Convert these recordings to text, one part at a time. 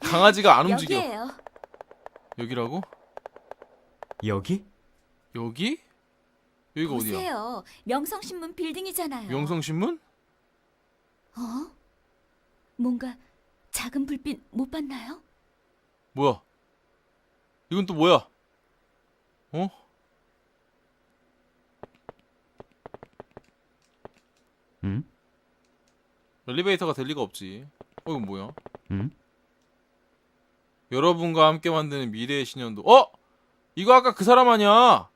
강아지가 안 움직여. 여기에요. 여기라고? 여기? 여기? 여기가 어디야? 보세요. 명성신문 빌딩이잖아요. 명성신문? 어? 뭔가 작은 불빛 못 봤나요? 뭐야? 이건 또 뭐야? 어? 엘리베이터가 될 리가 없지. 어, 이건 뭐야? 응? 여러분과 함께 만드는 미래의 신년도. 어? 이거 아까 그 사람 아니야?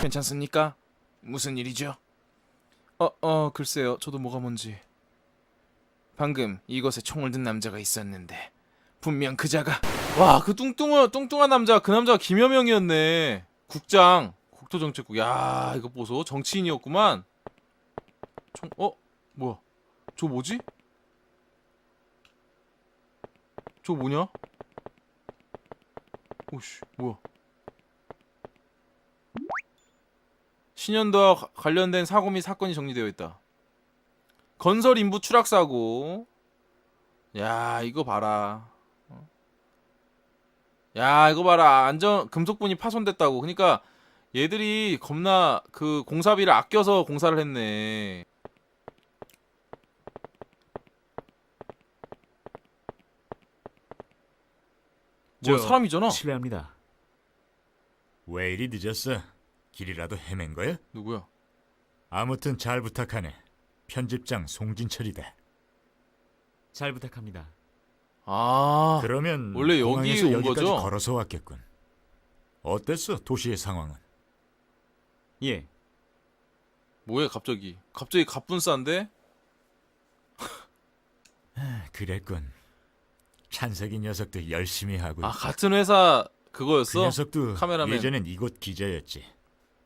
괜찮습니까? 무슨 일이죠? 어, 어, 글쎄요. 저도 뭐가 뭔지. 방금 이곳에 총을 든 남자가 있었는데 분명 그자가 와, 그 뚱뚱한 뚱뚱한 남자, 그 남자가 김여명이었네. 국장, 국토정책국. 야, 이거 보소. 정치인이었구만. 총 어? 뭐야? 저 뭐지? 저 뭐냐? 오씨 뭐야? 신년도와 가- 관련된 사고 및 사건이 정리되어 있다. 건설 인부 추락 사고. 야 이거 봐라. 어? 야 이거 봐라. 안전 금속분이 파손됐다고. 그러니까 얘들이 겁나 그 공사비를 아껴서 공사를 했네 저- 사람이잖아 실례합니다. 왜 이리 늦었어? 길이라도 헤맨 거야? 누구야 아무튼 잘 부탁하네. 편집장 송진철이다. 잘 부탁합니다. 아 그러면 원래 여기 공항에서 온 여기까지 거죠? 걸어서 왔겠군. 어땠어? 도시의 상황은? 예, 뭐해 갑자기 갑자기 갑분싸인데 아, 그랬군. 찬석이 녀석도 열심히 하고 아 있고. 같은 회사 그 그거였어 녀석도 카메라맨. 예전엔 이곳 기자였지.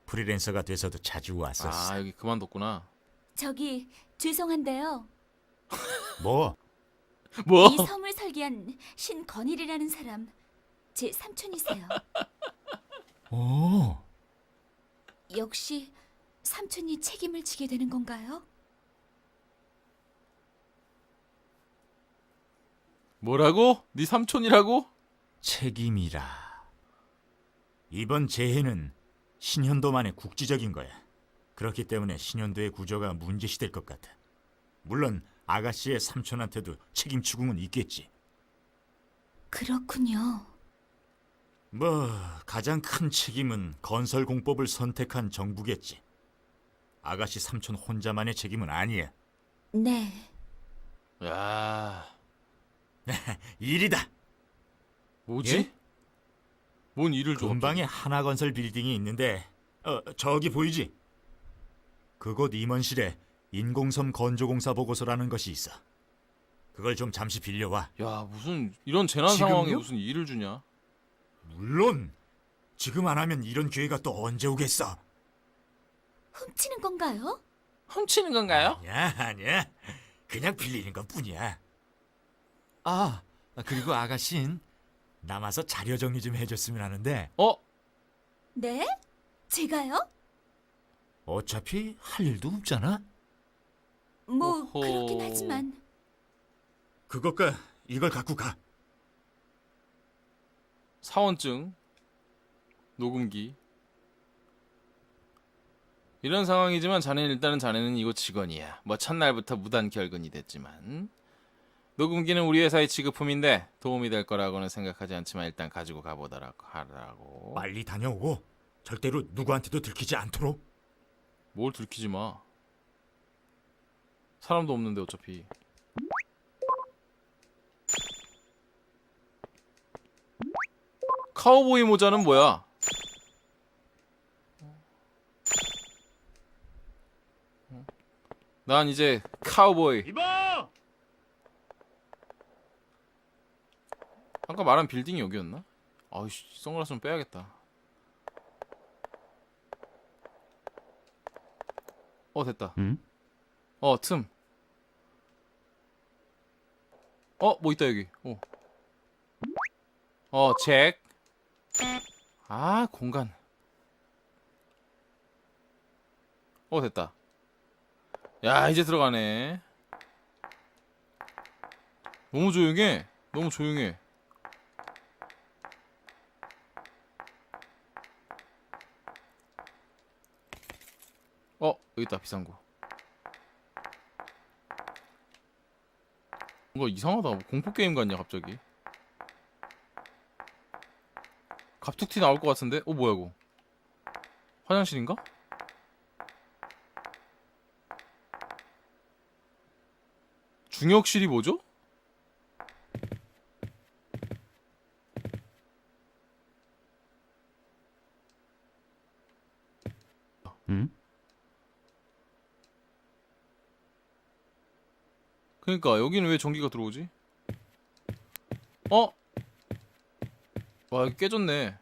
프리랜서가 돼서도 자주 왔었어. 아 여기 그만뒀구나 저기 죄송한데요. 뭐? 뭐 이 섬을 설계한 신건일이라는 사람 제 삼촌이세요. 오, 역시 삼촌이 책임을 지게 되는 건가요? 뭐라고 네 삼촌이라고 책임이라. 이번 재해는 신현도만의 국지적인 거야. 그렇기 때문에 신현도의 구조가 문제시될 것 같아. 물론 아가씨의 삼촌한테도 책임 추궁은 있겠지. 그렇군요. 뭐 가장 큰 책임은 건설 공법을 선택한 정부겠지. 아가씨 삼촌 혼자만의 책임은 아니야. 네. 야 일이다. 뭐지 예? 뭔 일을 줘 근방에 하나건설 빌딩이 있는데 어 저기 보이지? 그곳 임원실에 인공섬 건조공사 보고서라는 것이 있어. 그걸 좀 잠시 빌려와. 야 무슨 이런 재난 지금요? 상황에 무슨 일을 주냐 물론 지금 안 하면 이런 기회가 또 언제 오겠어? 훔치는 건가요? 훔치는 건가요 아니야 아니야. 그냥 빌리는 것 뿐이야. 아 그리고 아가씨는 남아서 자료 정리 좀 해줬으면 하는데 어 네? 제가요? 어차피 할 일도 없잖아. 뭐 오호. 그렇긴 하지만 그것과 이걸 갖고 가. 사원증 녹음기 이런 상황이지만 자네는 일단은 자네는 이곳 직원이야 뭐 첫날부터 무단 결근이 됐지만 녹음기는 우리 회사의 지급품인데 도움이 될 거라고는 생각하지 않지만 일단 가지고 가보도록 하라고 빨리 다녀오고 절대로 누구한테도 들키지 않도록. 뭘 들키지 마 사람도 없는데 어차피 카우보이 모자는 뭐야? 난 이제 카우보이 이봐! 아까 말한 빌딩이 여기였나? 아이씨 선글라스 좀 빼야겠다 어 됐다 응? 어, 틈. 어, 뭐 있다, 여기. 어. 어, 잭. 아, 공간. 어, 됐다. 야, 이제 들어가네. 너무 조용해. 너무 조용해. 어, 여기 있다, 비상구. 뭔가 이상하다. 뭐 공포 게임 같냐, 갑자기. 갑툭튀 나올 것 같은데? 어, 뭐야, 이거. 화장실인가? 중역실이 뭐죠? 그니까 여기는 왜 전기가 들어오지? 어? 와 여기 깨졌네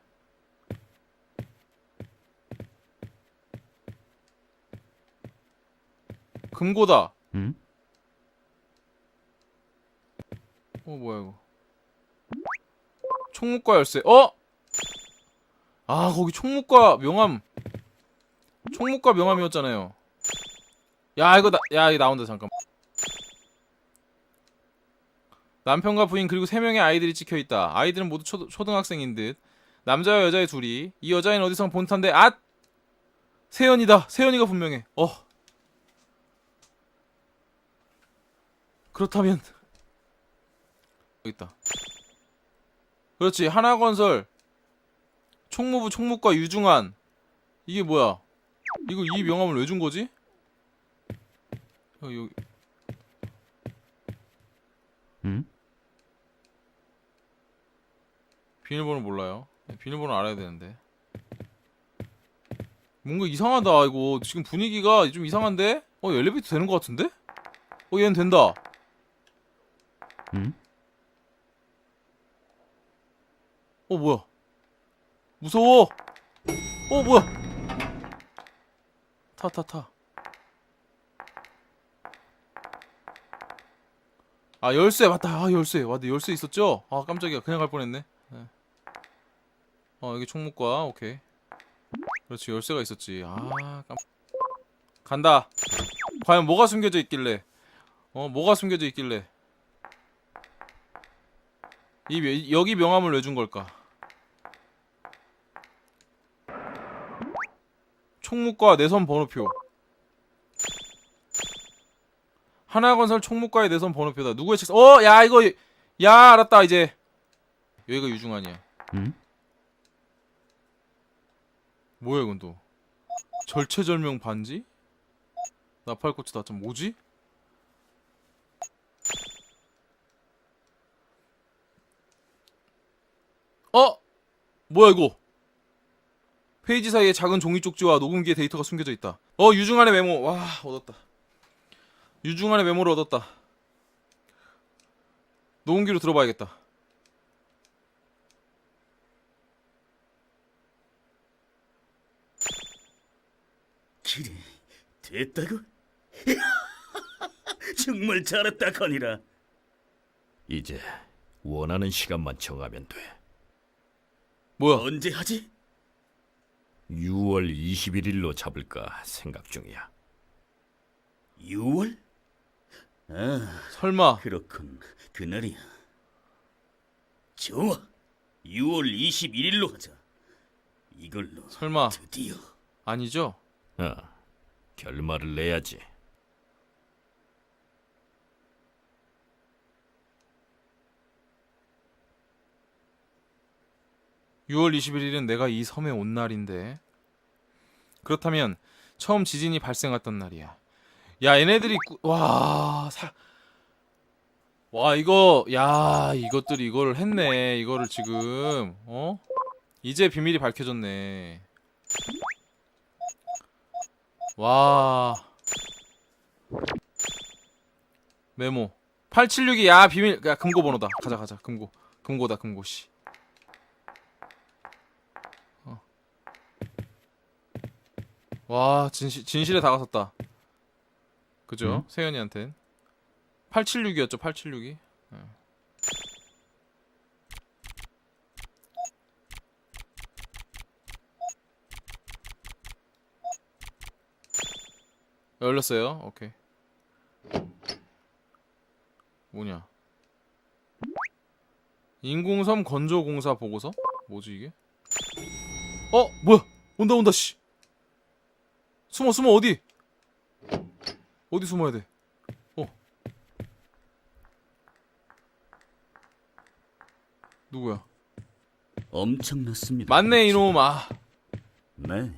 금고다 응? 어 뭐야 이거 총무과 열쇠 어? 아 거기 총무과 명함 총무과 명함이었잖아요 야 이거 나, 야 이거 나온다 잠깐 남편과 부인 그리고 세 명의 아이들이 찍혀 있다. 아이들은 모두 초, 초등학생인 듯. 남자와 여자의 둘이. 이 여자애는 어디서 본 탄데 앗! 세연이다. 세연이가 분명해. 어. 그렇다면. 여기 있다. 그렇지. 하나건설. 총무부 총무과 유중한. 이게 뭐야? 이거 이 명함을 왜 준 거지? 어, 여기 응? 비밀번호 몰라요. 네, 비밀번호 알아야 되는데. 뭔가 이상하다 이거 지금 분위기가 좀 이상한데? 어 엘리베이터 되는 것 같은데? 어 얘는 된다. 응? 어 뭐야? 무서워. 어 뭐야? 타 타 타. 아 열쇠 맞다. 아 열쇠. 맞다 열쇠 있었죠? 아 깜짝이야. 그냥 갈 뻔했네. 네. 어 여기 총무과. 오케이. 그렇지 열쇠가 있었지. 아 깜. 간다. 과연 뭐가 숨겨져 있길래? 어 뭐가 숨겨져 있길래? 이 명- 여기 명함을 왜 준 걸까? 총무과 내선 번호표. 하나건설 총무과의 내선 번호표다. 누구의 책상? 어, 야 이거 야 알았다 이제. 여기가 유중한이야. 응? 뭐야 이건 또? 절체절명 반지? 나팔꽃이 다점 뭐지? 어? 뭐야 이거? 페이지 사이에 작은 종이 쪽지와 녹음기의 데이터가 숨겨져 있다. 어 유중한의 메모. 와 얻었다. 유중한의 메모를 얻었다. 녹음기로 들어봐야겠다. 그래, 됐다고? 정말 잘했다, 건이라. 이제 원하는 시간만 정하면 돼. 뭐야? 언제 하지? 6월 21일로 잡을까 생각 중이야. 6월? 아, 설마 그렇군. 그날이야. 좋아. 6월 21일로 하자. 이걸로 설마 드디어 아니죠? 어, 결말을 내야지. 유 6월 21일은 내가 이 섬에 온 날인데 그렇다면 처음 지진이 발생했던 날이야. 야 얘네들이 꾸- 와 사... 와 이거 야 이것들이 이거를 했네 이거를 지금. 어? 이제 비밀이 밝혀졌네. 와. 메모. 876이 야 비밀 야 금고 번호다. 가자 가자. 금고. 금고다 금고 씨. 와 진실 진실에 다가섰다. 그죠? 음? 세연이한텐 876이었죠 876이. 열렸어요. 오케이. 뭐냐? 인공섬 건조공사 보고서? 뭐지 이게? 어 뭐야 온다 온다 씨 숨어 숨어 어디 어디 숨어야 돼? 어 누구야? 엄청났습니다. 맞네 이놈 아 네,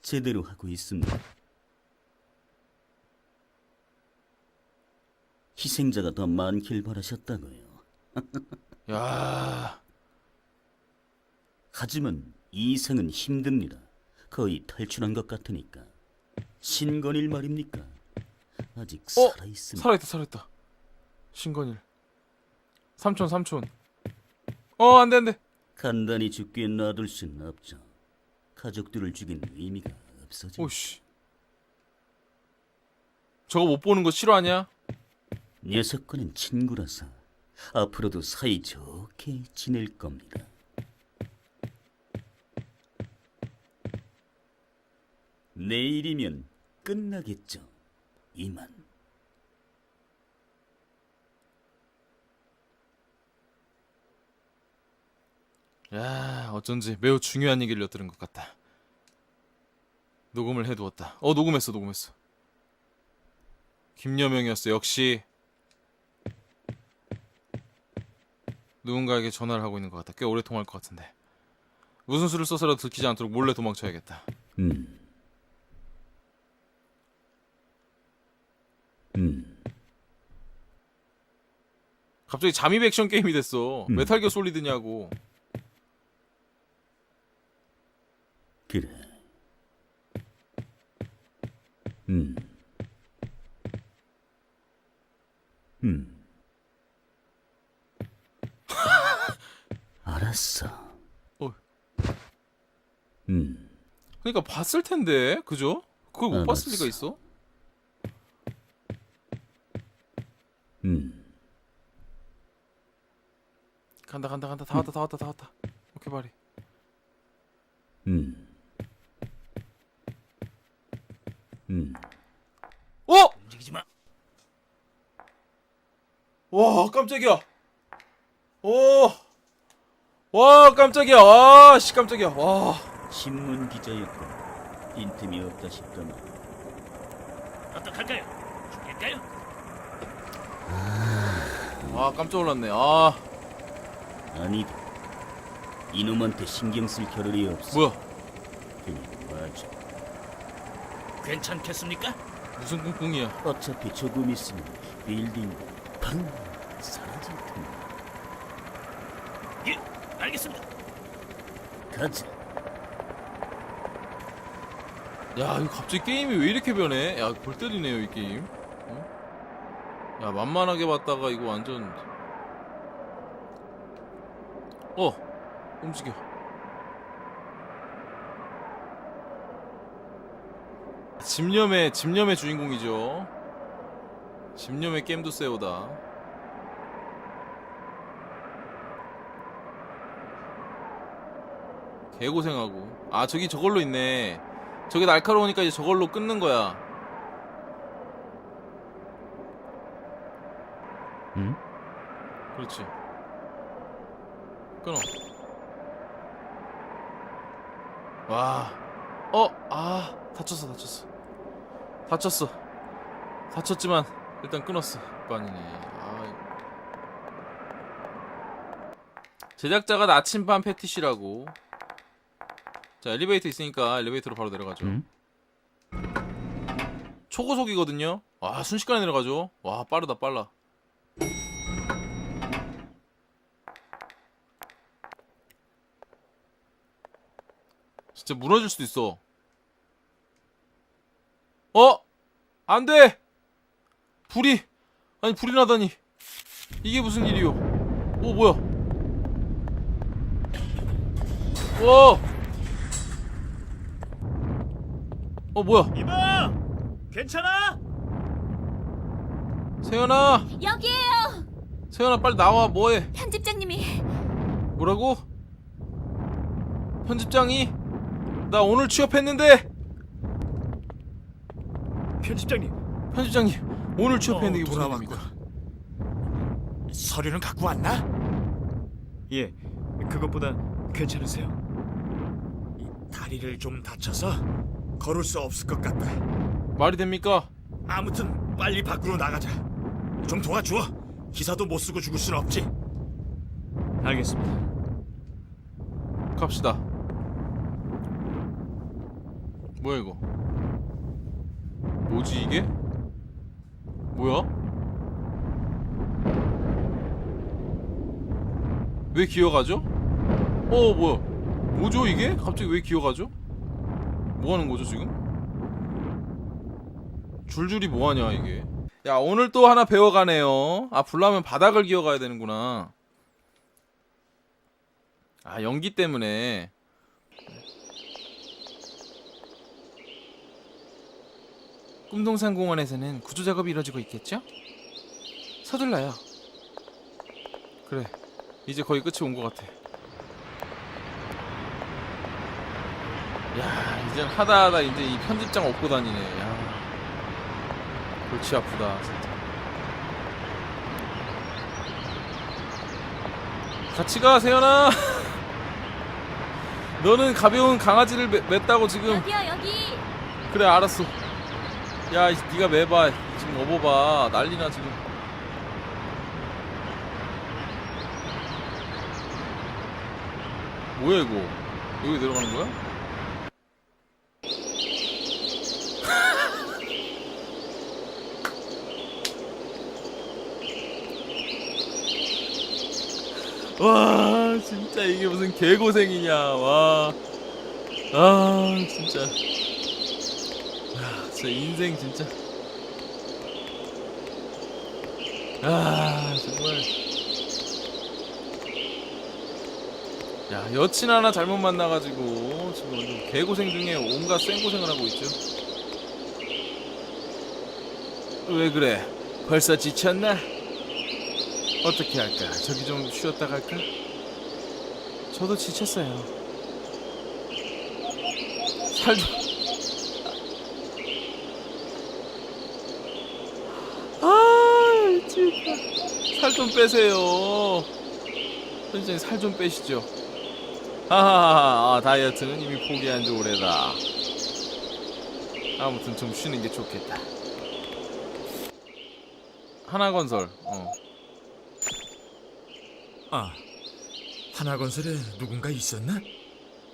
제대로 하고 있습니다. 희생자가 더 많길 바라셨다고요. 야, 하지만 이 이상은 힘듭니다. 거의 탈출한 것 같으니까. 신건일 말입니까? 아직 어? 살아 있습니다. 살아있다 살아있다 신건일 삼촌 삼촌 어 안돼 안돼 간단히 죽게 놔둘 수는 없죠. 가족들을 죽인 의미가 없어져. 오씨 저거 못 보는 거 싫어하냐? 녀석과는 친구라서 앞으로도 사이 좋게 지낼 겁니다. 내일이면 끝나겠죠. 이만. 야 어쩐지 매우 중요한 얘기를 엿들은 것 같다 녹음을 해두었다 어 녹음했어 녹음했어 김여명이었어 역시 누군가에게 전화를 하고 있는 것 같다 꽤 오래 통화할 것 같은데 무슨 수를 써서라도 들키지 않도록 몰래 도망쳐야겠다 음. 음. 갑자기 잠입 액션 게임이 됐어 음. 메탈 기어 솔리드냐고 그래. 음. 음. 알았어. 어. 음. 그러니까 봤을 텐데 그죠? 그걸 못 봤을 알았어. 리가 있어? 음. 간다 간다 간다 다 왔다 다 왔다 다 왔다 오케이 바리 음. 음. 어! 움직이지 마. 와 깜짝이야 오! 와 깜짝이야 와씨 깜짝이야 와 신문 기자였고 빈틈이 없다 싶더니 어떡할까요? 죽일까요? 아 깜짝 놀랐네 아 아니다. 이놈한테 신경 쓸 겨를이 없어. 뭐야 그냥 봐줘. 괜찮겠습니까? 무슨 꿍꿍이야 어차피 조금 있으면 빌딩 팡 사라질 텐데. 예, 알겠습니다. 가자. 야 이거 갑자기 게임이 왜 이렇게 변해 야 골 때리네요 이 게임 어? 야 만만하게 봤다가 이거 완전 어 움직여. 집념의 집념의 주인공이죠. 집념의 게임도 세우다. 개고생하고. 아 저기 저걸로 있네. 저게 날카로우니까 이제 저걸로 끊는 거야. 응? 그렇지 끊어. 와. 어! 아 다쳤어 다쳤어. 다쳤어. 다쳤지만 일단 끊었어 빤이네 아 제작자가 나침반 패티시라고. 자 엘리베이터 있으니까 엘리베이터로 바로 내려가죠. 응? 초고속이거든요. 와 순식간에 내려가죠. 와 빠르다 빨라 진짜 무너질 수도 있어. 어? 안 돼! 불이 아니 불이 나다니. 이게 무슨 일이요 오 뭐야? 와어 뭐야? 이봐, 괜찮아? 세연아! 여기에요. 세연아 빨리 나와. 뭐해? 편집장님이. 뭐라고? 편집장이 나 오늘 취업했는데 편집장님, 편집장님 오늘 취업했는데 이게 무슨 돌아왔군. 일입니까? 서류는 갖고 왔나? 예, 그것보다 괜찮으세요? 다리를 좀 다쳐서 걸을 수 없을 것 같다. 말이 됩니까? 아무튼 빨리 밖으로 나가자. 좀 도와줘. 기사도 못 쓰고 죽을 순 없지. 알겠습니다. 갑시다. 뭐야 이거? 뭐지 이게? 뭐야? 왜 기어가죠? 어 뭐야? 뭐죠 이게? 갑자기 왜 기어가죠? 뭐 하는 거죠 지금? 줄줄이 뭐 하냐 이게? 야 오늘 또 하나 배워가네요. 아 불나면 바닥을 기어가야 되는구나. 아 연기 때문에 꿈동산 공원에서는 구조 작업이 이루어지고 있겠죠? 서둘러요. 그래, 이제 거의 끝이 온 것 같아. 야, 이젠 하다 하다 이제 이 편집장 업고 다니네. 야, 골치 아프다 진짜. 같이 가, 세연아. 너는 가벼운 강아지를 매, 맸다고 지금 여기요 여기. 그래 알았어 야 이- 네가 매봐? 지금 업어봐. 난리나 지금. 뭐야 이거? 여기 내려가는 거야? 와 진짜 이게 무슨 개고생이냐. 와 아 진짜. 아, 진짜 인생 진짜 아 정말 야 여친 하나 잘못 만나가지고 지금 완전 개고생 중에 온갖 생고생을 하고 있죠 왜 그래 벌써 지쳤나? 어떻게 할까? 저기 좀 쉬었다 갈까? 저도 지쳤어요 살 좀 아 미치겠다 살 좀 빼세요. 선생님 살 좀 빼시죠. 하하하 아, 다이어트는 이미 포기한 지 오래다. 아무튼 좀 쉬는 게 좋겠다. 하나건설. 어. 아, 하나건설에 누군가 있었나?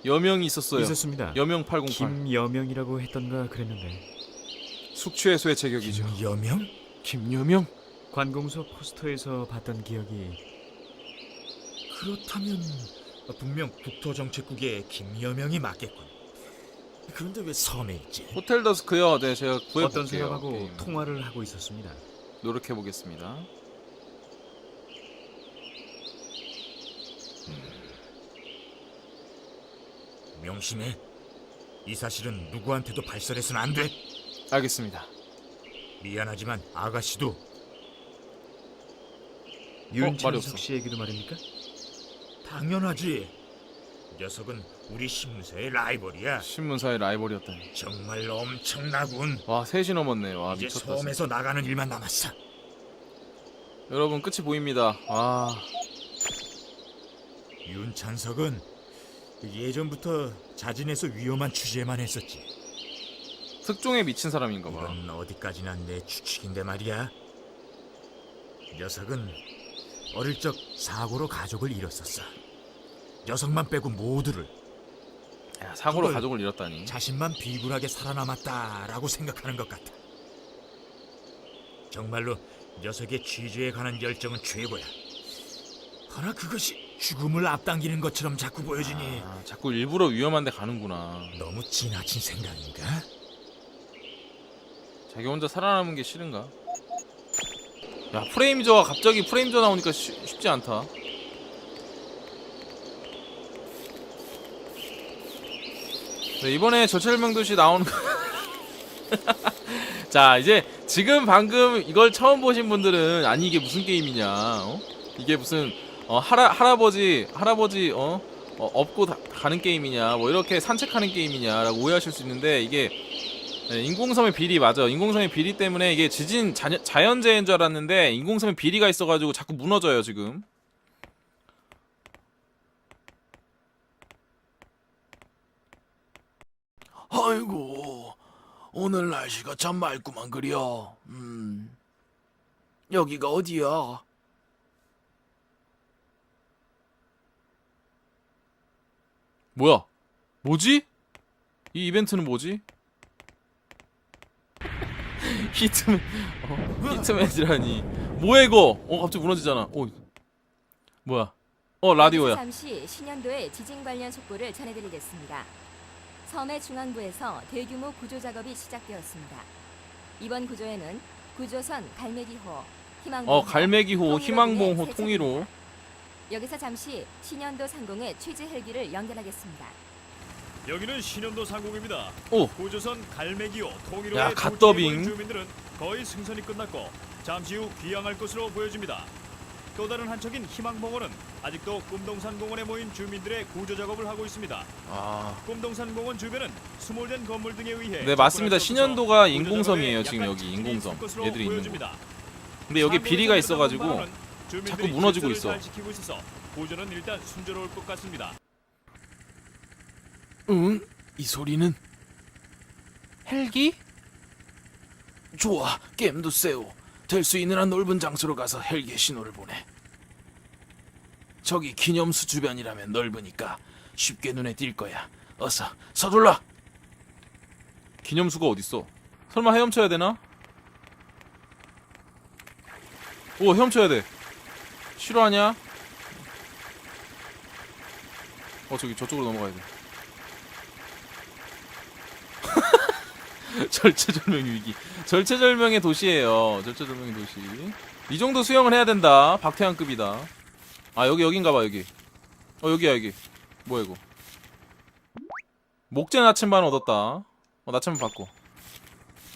여명이 있었어요. 있었습니다. 여명 808 김여명이라고 했던가 그랬는데. 숙취 해소의 제격이죠. 여명? 김여명 관공서 포스터에서 봤던 기억이 그렇다면 분명 국토정책국의 김여명이 맞겠군. 그런데 왜 섬에 있지? 호텔 더스크요 네 제가 구해볼게요 어떤 사람하고 게임. 통화를 하고 있었습니다. 노력해 보겠습니다 명심해. 이 사실은 누구한테도 발설해서는 안 돼. 알겠습니다 미안하지만 아가씨도 말이 없어. 윤찬석 씨 얘기도 말입니까? 당연하지. 녀석은 우리 신문사의 라이벌이야. 신문사의 라이벌이었다니 정말 엄청나군. 와 3시 넘었네 와 이제 미쳤다 진짜. 섬에서 나가는 일만 남았어. 여러분 끝이 보입니다 아 윤찬석은 예전부터 자진해서 위험한 취재만 했었지. 특종에 미친 사람인가봐 이건 어디까지나 내 추측인데 말이야. 녀석은 어릴 적 사고로 가족을 잃었었어. 녀석만 빼고 모두를 야, 사고로 그걸 가족을 잃었다니 자신만 비굴하게 살아남았다라고 생각하는 것 같아. 정말로 녀석의 취재에 관한 열정은 최고야. 허나 그것이 죽음을 앞당기는 것처럼 자꾸 보여지니 아, 자꾸 일부러 위험한 데 가는구나 너무 지나친 생각인가? 자기 혼자 살아남은 게 싫은가 야 프레임저가 갑자기 프레임 저 나오니까 쉬- 쉽지 않다 네, 이번에 저철명도시 나오는 거- 자 이제 지금 방금 이걸 처음 보신 분들은 아니 이게 무슨 게임이냐 어? 이게 무슨 어, 할아, 할아버지 할아버지 어? 어, 업고 다- 가는 게임이냐 뭐 이렇게 산책하는 게임이냐라고 오해하실 수 있는데 이게 네, 인공섬의 비리 맞아. 인공섬의 비리 때문에 이게 지진 자, 자연재해인 줄 알았는데 인공섬의 비리가 있어가지고 자꾸 무너져요 지금. 아이고 오늘 날씨가 참 맑구만 그려. 음 여기가 어디야? 뭐야? 뭐지? 이 이벤트는 뭐지? 히트맨, 어, 히트맨이라니. 뭐야 이거? 어 갑자기 무너지잖아. 어, 뭐야? 어 라디오야. 잠시 신현도의 지진 관련 속보를 전해드리겠습니다. 섬의 중앙부에서 대규모 구조 작업이 시작되었습니다. 이번 구조에는 구조선 갈매기호, 희망봉호, 어 갈매기호, 희망봉호, 통일호. 여기서 잠시 신현도 상공의 취재 헬기를 연결하겠습니다. 여기는 신현도 상공입니다. 오. 고조선 갈매기호 야, 통일호의 갓더빙. 주민들은 거의 승선이 끝났고 잠시 후 귀향할 것으로 보여집니다. 또 다른 한 척인 희망봉호는 아직도 꿈동산 공원에 모인 주민들의 구조 작업을 하고 있습니다. 아, 꿈동산 공원 주변은 수몰된 건물 등에 의해 네, 맞습니다. 접근할 수 없어서 신현도가 인공섬이에요, 지금 약간 여기 인공섬. 있을 것으로 얘들이 있는 보여집니다. 근데 여기 비리가 상공에서 있어가지고 주민들이 자꾸 무너지고 질서를 있어. 잘 지키고 있어서 구조는 일단 순조로울 것 같습니다. 응? 이 소리는 헬기? 좋아, 게임도 세우. 될수 있는 한 넓은 장소로 가서 헬기 신호를 보내. 저기 기념수 주변이라면 넓으니까 쉽게 눈에 띌 거야. 어서 서둘러. 기념수가 어딨어? 설마 헤엄쳐야 되나? 오, 헤엄쳐야 돼. 싫어하냐? 어, 저기 저쪽으로 넘어가야 돼. 절체절명 위기. 절체절명의 도시예요. 절체절명의 도시. 이 정도 수영을 해야 된다. 박태환급이다. 아 여기 여긴가봐 여기. 어 여기야 여기. 뭐야 이거? 목재 나침반 얻었다. 어 나침반 받고.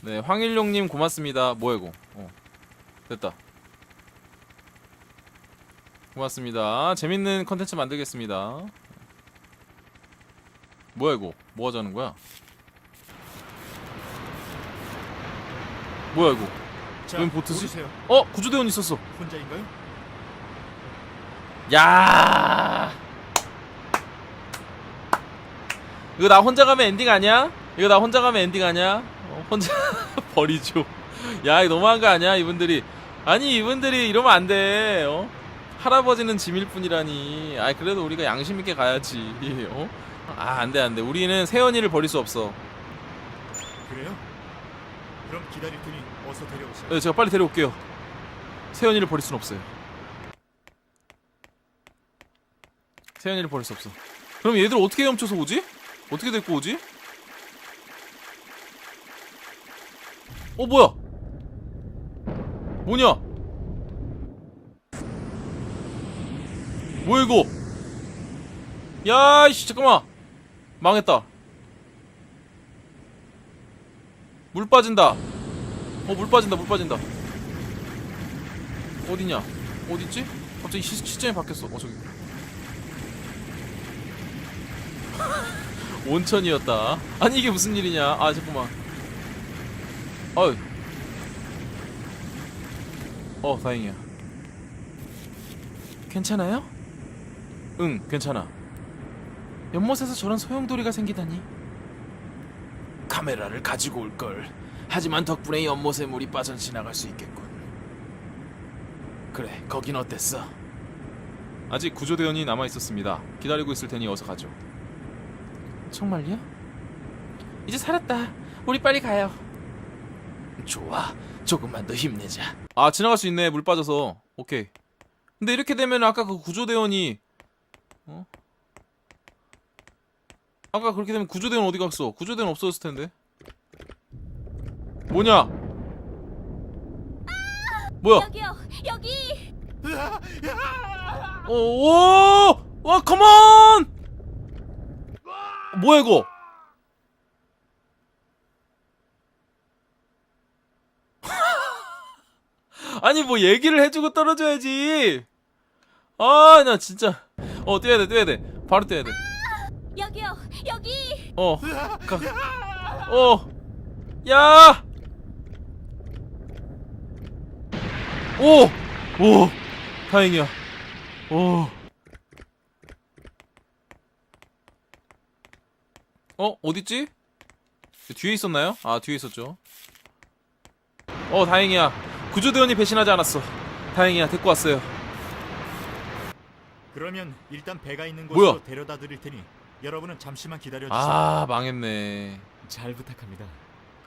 네 황일용님 고맙습니다. 뭐야 이거? 어 됐다. 고맙습니다. 재밌는 컨텐츠 만들겠습니다. 뭐야 이거? 뭐 하자는 거야? 뭐야 이거? 자, 웬 보트지? 모르세요. 어 구조대원 있었어. 혼자인가요? 야. 이거 나 혼자 가면 엔딩 아니야? 이거 나 혼자 가면 엔딩 아니야? 어, 혼자 버리죠. 야 이거 너무한 거 아니야 이분들이? 아니 이분들이 이러면 안 돼. 어? 할아버지는 짐일 뿐이라니. 아 그래도 우리가 양심 있게 가야지. 어? 아 안돼 안돼. 우리는 세연이를 버릴 수 없어. 기다릴 테니 어서 데려오세요. 네, 제가 빨리 데려올게요. 세연이를 버릴 순 없어요. 세연이를 버릴 수 없어. 그럼 얘들 어떻게 헤엄쳐서 오지? 어떻게 데리고 오지? 어 뭐야? 뭐냐? 뭐야 이거? 야, 이씨 잠깐만. 망했다. 물 빠진다. 어, 물 빠진다, 물 빠진다. 어디냐? 어딨지? 갑자기 시, 시점이 바뀌었어. 어, 저기. 온천이었다. 아니, 이게 무슨 일이냐? 아, 잠깐만. 어이. 어, 다행이야. 괜찮아요? 응, 괜찮아. 연못에서 저런 소용돌이가 생기다니. 카메라를 가지고 올 걸. 하지만 덕분에 연못에 물이 빠져 지나갈 수 있겠군. 그래, 거긴 어땠어? 아직 구조대원이 남아 있었습니다. 기다리고 있을 테니 어서 가죠. 정말요? 이제 살았다. 우리 빨리 가요. 좋아. 조금만 더 힘내자. 아, 지나갈 수 있네. 물 빠져서. 오케이. 근데 이렇게 되면 아까 그 구조대원이 어? 아까 그렇게 되면 구조대원 어디 갔어? 구조대원 없어졌을 텐데. 뭐냐? 뭐야? 여기요, 여기. 오, 오! 와, 컴온! 뭐야 이거? 아니 뭐 얘기를 해주고 떨어져야지. 아, 나 진짜. 어, 뛰어야 돼, 뛰어야 돼. 바로 뛰어야 돼. 여기요, 여기. 어, 가, 어, 야, 오, 오, 다행이야. 오, 어, 어딨지? 뒤에 있었나요? 아 뒤에 있었죠. 어 다행이야. 구조대원이 배신하지 않았어. 다행이야 데리고 왔어요. 그러면 일단 배가 있는 뭐야? 곳으로 데려다 드릴 테니 여러분은 잠시만 기다려 주세요. 아 망했네. 잘 부탁합니다.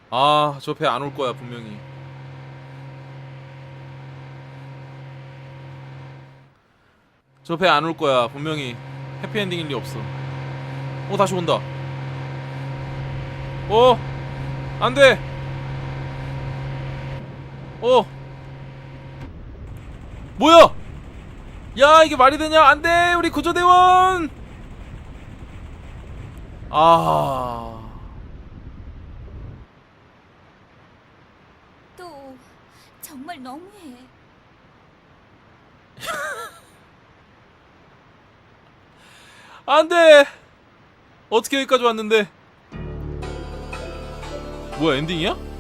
아 저 배 안 올 거야 분명히. 저 배 안 올 거야 분명히 해피엔딩일 리 없어. 어 다시 온다. 어 안돼. 어 뭐야? 야 이게 말이 되냐? 안돼 우리 구조대원. 아. 또 정말 너무해. 안돼 어떻게 여기까지 왔는데 뭐야 엔딩이야?